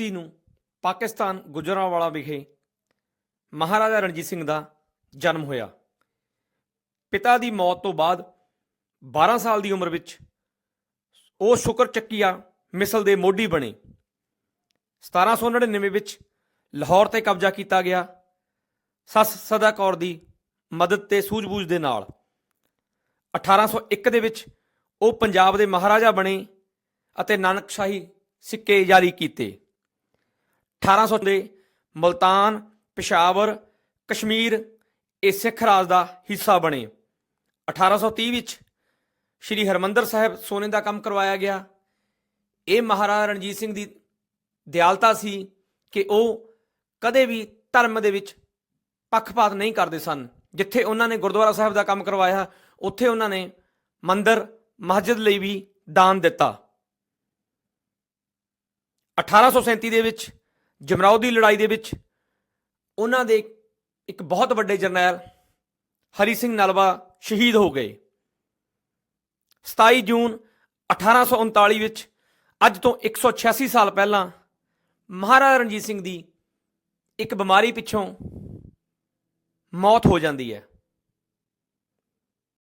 1980 ਨੂੰ ਪਾਕਿਸਤਾਨ ਗੁਜਰਾਂਵਾਲਾ ਵਿਖੇ ਮਹਾਰਾਜਾ ਰਣਜੀਤ ਸਿੰਘ ਦਾ ਜਨਮ ਹੋਇਆ। ਪਿਤਾ ਦੀ ਮੌਤ ਤੋਂ ਬਾਅਦ 12 ਸਾਲ ਦੀ ਉਮਰ ਵਿੱਚ ਉਹ ਸ਼ੁਕਰ ਚੱਕੀਆ ਮਿਸਲ ਦੇ ਮੋਢੀ ਬਣੇ। 1799 ਵਿੱਚ ਲਾਹੌਰ ਤੇ ਕਬਜ਼ਾ ਕੀਤਾ ਗਿਆ। ਸੱਸ ਸਦਾ ਕੌਰ ਦੀ ਮਦਦ ਤੇ ਸੂਝ-ਬੂਝ ਦੇ ਨਾਲ 1801 ਦੇ ਵਿੱਚ ਉਹ ਪੰਜਾਬ ਦੇ ਮਹਾਰਾਜਾ ਬਣੇ ਅਤੇ ਨਾਨਕਸ਼ਾਹੀ ਸਿੱਕੇ ਜਾਰੀ ਕੀਤੇ। 1800 ਦੇ ਮਲਤਾਨ, ਪਿਸ਼ਾਵਰ, ਕਸ਼ਮੀਰ, ਇਹ ਸਿੱਖ ਰਾਜ ਦਾ ਹਿੱਸਾ ਬਣੇ। 1830 ਵਿੱਚ ਸ਼੍ਰੀ ਹਰਮੰਦਰ ਸਾਹਿਬ ਸੋਨੇ ਦਾ ਕੰਮ ਕਰਵਾਇਆ ਗਿਆ। ਇਹ ਮਹਾਰਾਜਾ ਰਣਜੀਤ ਸਿੰਘ ਦੀ ਦਿਆਲਤਾ ਸੀ ਕਿ ਉਹ ਕਦੇ ਵੀ ਧਰਮ ਦੇ ਵਿੱਚ ਪੱਖਪਾਤ ਨਹੀਂ ਕਰਦੇ ਸਨ। ਜਿੱਥੇ ਉਹਨਾਂ ਨੇ ਗੁਰਦੁਆਰਾ ਸਾਹਿਬ ਦਾ ਕੰਮ ਕਰਵਾਇਆ, ਉੱਥੇ ਉਹਨਾਂ ਨੇ ਮੰਦਰ, ਮਸਜਿਦ ਲਈ ਵੀ ਦਾਨ ਦਿੱਤਾ। 1837 ਦੇ ਵਿੱਚ ਜਮਰਾਓ ਦੀ ਲੜਾਈ ਦੇ ਵਿੱਚ ਉਹਨਾਂ ਦੇ ਇੱਕ ਬਹੁਤ ਵੱਡੇ ਜਰਨੈਲ ਹਰੀ ਸਿੰਘ ਨਲਵਾ ਸ਼ਹੀਦ ਹੋ ਗਏ। 27 ਜੂਨ 1839 ਵਿੱਚ ਅੱਜ ਤੋਂ 186 ਸਾਲ ਪਹਿਲਾਂ ਮਹਾਰਾਜਾ ਰਣਜੀਤ ਸਿੰਘ ਦੀ ਇੱਕ ਬਿਮਾਰੀ ਪਿੱਛੋਂ ਮੌਤ ਹੋ ਜਾਂਦੀ ਹੈ।